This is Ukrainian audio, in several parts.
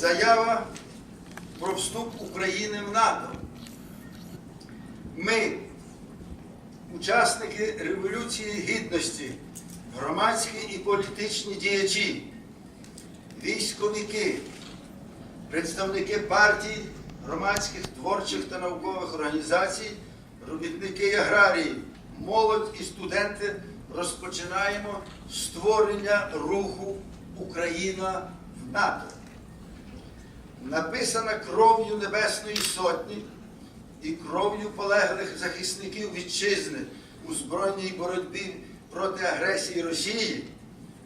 Заява про вступ України в НАТО. Ми, учасники Революції Гідності, громадські і політичні діячі, військовики, представники партій, громадських, творчих та наукових організацій, робітники і аграрії, молодь і студенти розпочинаємо створення руху Україна в НАТО. Написана кров'ю Небесної Сотні і кров'ю полеглих захисників вітчизни у збройній боротьбі проти агресії Росії,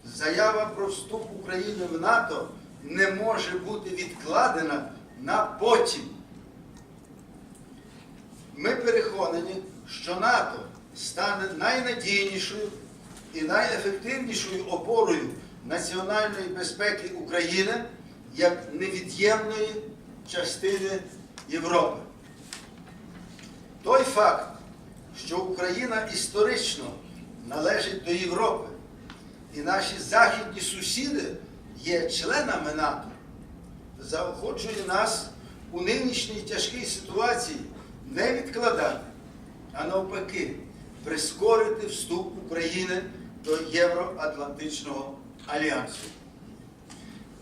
заява про вступ України в НАТО не може бути відкладена на потім. Ми переконані, що НАТО стане найнадійнішою і найефективнішою опорою національної безпеки України як невід'ємної частини Європи. Той факт, що Україна історично належить до Європи, і наші західні сусіди є членами НАТО, заохочує нас у нинішній тяжкій ситуації не відкладати, а навпаки, прискорити вступ України до Євроатлантичного альянсу.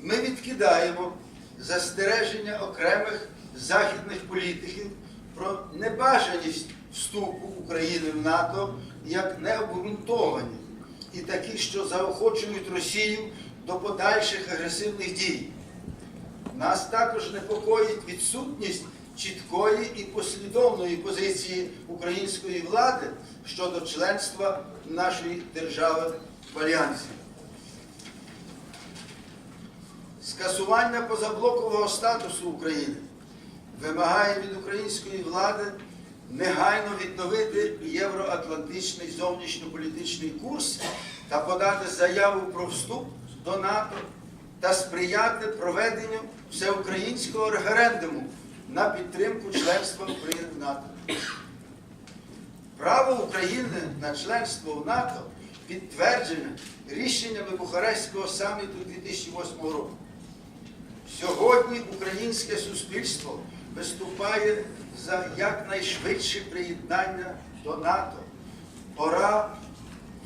Ми відкидаємо застереження окремих західних політиків про небажаність вступу України в НАТО як необґрунтовані і такі, що заохочують Росію до подальших агресивних дій. Нас також непокоїть відсутність чіткої і послідовної позиції української влади щодо членства нашої держави в альянсі. Скасування позаблокового статусу України вимагає від української влади негайно відновити євроатлантичний зовнішньополітичний курс та подати заяву про вступ до НАТО та сприяти проведенню всеукраїнського референдуму на підтримку членства України в НАТО. Право України на членство в НАТО підтверджене рішеннями Бухарестського саміту 2008 року. Сьогодні українське суспільство виступає за якнайшвидше приєднання до НАТО. Пора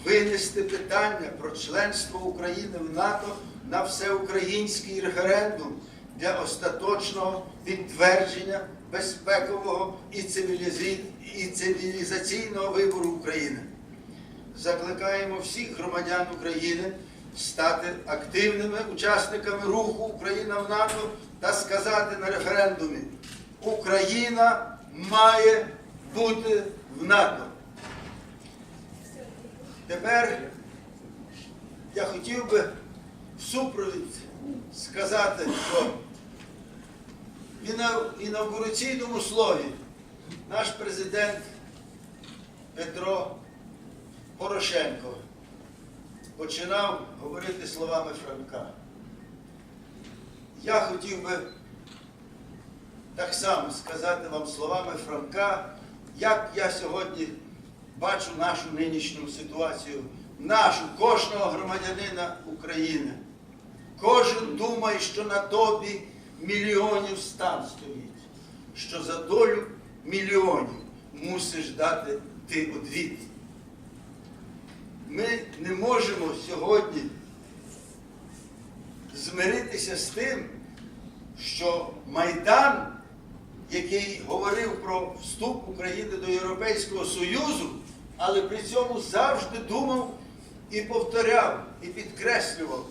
винести питання про членство України в НАТО на всеукраїнський референдум для остаточного підтвердження безпекового і цивілізаційного вибору України. Закликаємо всіх громадян України стати активними учасниками руху Україна в НАТО та сказати на референдумі Україна має бути в НАТО. Тепер я хотів би в супровід сказати, що в інавгураційному слові наш президент Петро Порошенко починав говорити словами Франка. Я хотів би так само сказати вам словами Франка, як я сьогодні бачу нашу нинішню ситуацію, нашу, кожного громадянина України. Кожен думає, що на тобі мільйонів стан стоїть, що за долю мільйонів мусиш дати ти одвіт. Ми не можемо сьогодні змиритися з тим, що Майдан, який говорив про вступ України до Європейського Союзу, але при цьому завжди думав і повторяв, і підкреслював,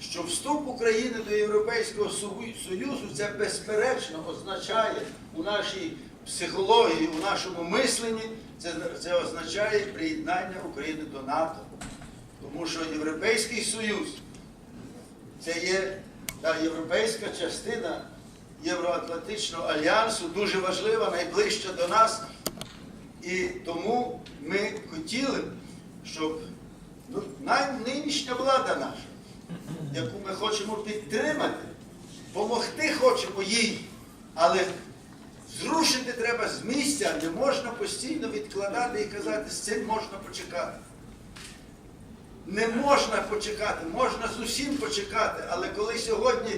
що вступ України до Європейського Союзу це безперечно означає у нашій психології, у нашому мисленні, це, це означає приєднання України до НАТО. Тому що Європейський Союз це є та європейська частина Євроатлантичного альянсу, дуже важлива, найближча до нас. І тому ми хотіли, щоб ну, нинішня влада наша, яку ми хочемо підтримати, допомогти хочемо їй, але зрушити треба з місця, не можна постійно відкладати і казати, з цим можна почекати. Не можна почекати, можна з усім почекати, але коли сьогодні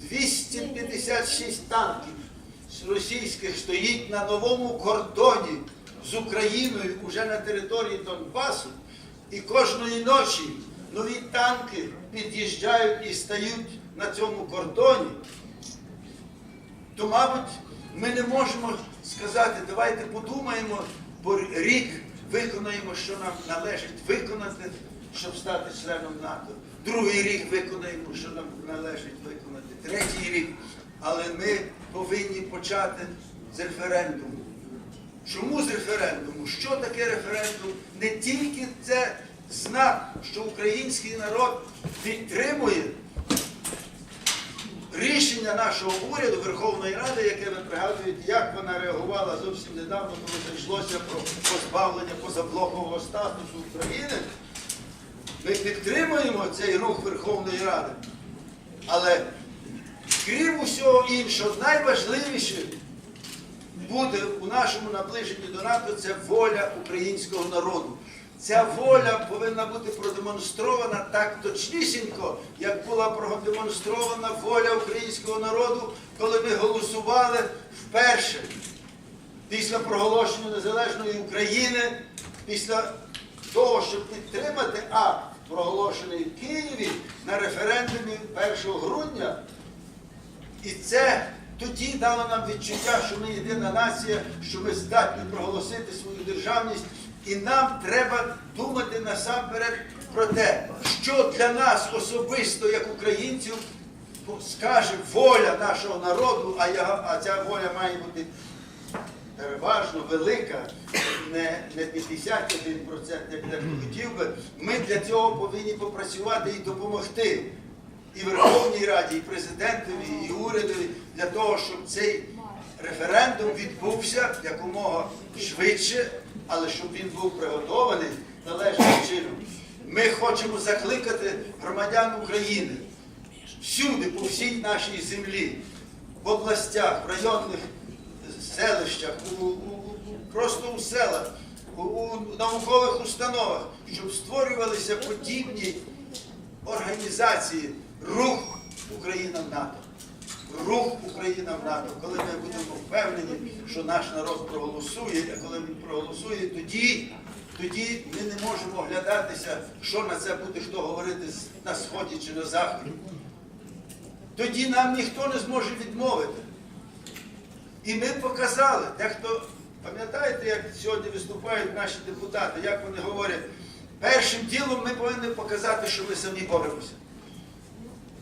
200 156 танків російських стоїть на новому кордоні з Україною уже на території Донбасу. І кожної ночі нові танки під'їжджають і стають на цьому кордоні, то, мабуть, ми не можемо сказати, давайте подумаємо, бо рік виконаємо, що нам належить виконати, щоб стати членом НАТО. Другий рік виконаємо, що нам належить виконати. Третій рік. Але ми повинні почати з референдуму. Чому з референдуму? Що таке референдум? Не тільки це знак, що український народ підтримує рішення нашого уряду Верховної Ради, яке ви пригадуєте, як вона реагувала зовсім недавно, коли зайшлося про позбавлення позаблокового статусу України. Ми підтримуємо цей рух Верховної Ради. Але крім усього іншого, найважливіше буде у нашому наближенні до НАТО це воля українського народу. Ця воля повинна бути продемонстрована так точнісінько, як була продемонстрована воля українського народу, коли ми голосували вперше після проголошення незалежної України, після того, щоб підтримати акт, проголошений в Києві на референдумі 1 грудня. І це тоді дало нам відчуття, що ми єдина нація, що ми здатні проголосити свою державність. І нам треба думати насамперед про те, що для нас особисто, як українців, скаже воля нашого народу, а, я, а ця воля має бути переважно велика, не, не 51%, як дехто хотів би. Ми для цього повинні попрацювати і допомогти і Верховній Раді, і президентові, і урядові для того, щоб цей референдум відбувся якомога швидше, але щоб він був приготований належним чином. Ми хочемо закликати громадян України всюди, по всій нашій землі, в областях, в районних селищах, у, у- просто у селах, у, у наукових установах, щоб створювалися подібні організації рух Україна НАТО. Рух Україна в НАТО, коли ми будемо впевнені, що наш народ проголосує, а коли він проголосує, тоді, тоді ми не можемо оглядатися, що на це буде хто говорити на сході чи на заході. Тоді нам ніхто не зможе відмовити. І ми показали, дехто, пам'ятаєте, як сьогодні виступають наші депутати, як вони говорять, першим ділом ми повинні показати, що ми самі боремося.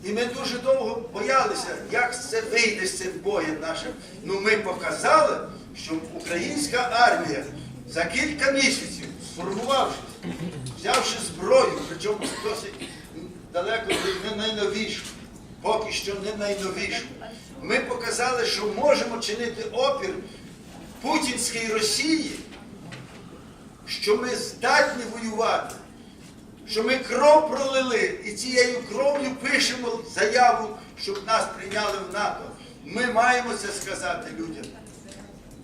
І ми дуже довго боялися, як це вийде з цим боєм нашим. Ну ми показали, що українська армія за кілька місяців, сформувавшись, взявши зброю, причому досить далеко не найновішу, поки що не найновішу, ми показали, що можемо чинити опір путінській Росії, що ми здатні воювати що ми кров пролили і цією кров'ю пишемо заяву, щоб нас прийняли в НАТО. Ми маємо це сказати людям.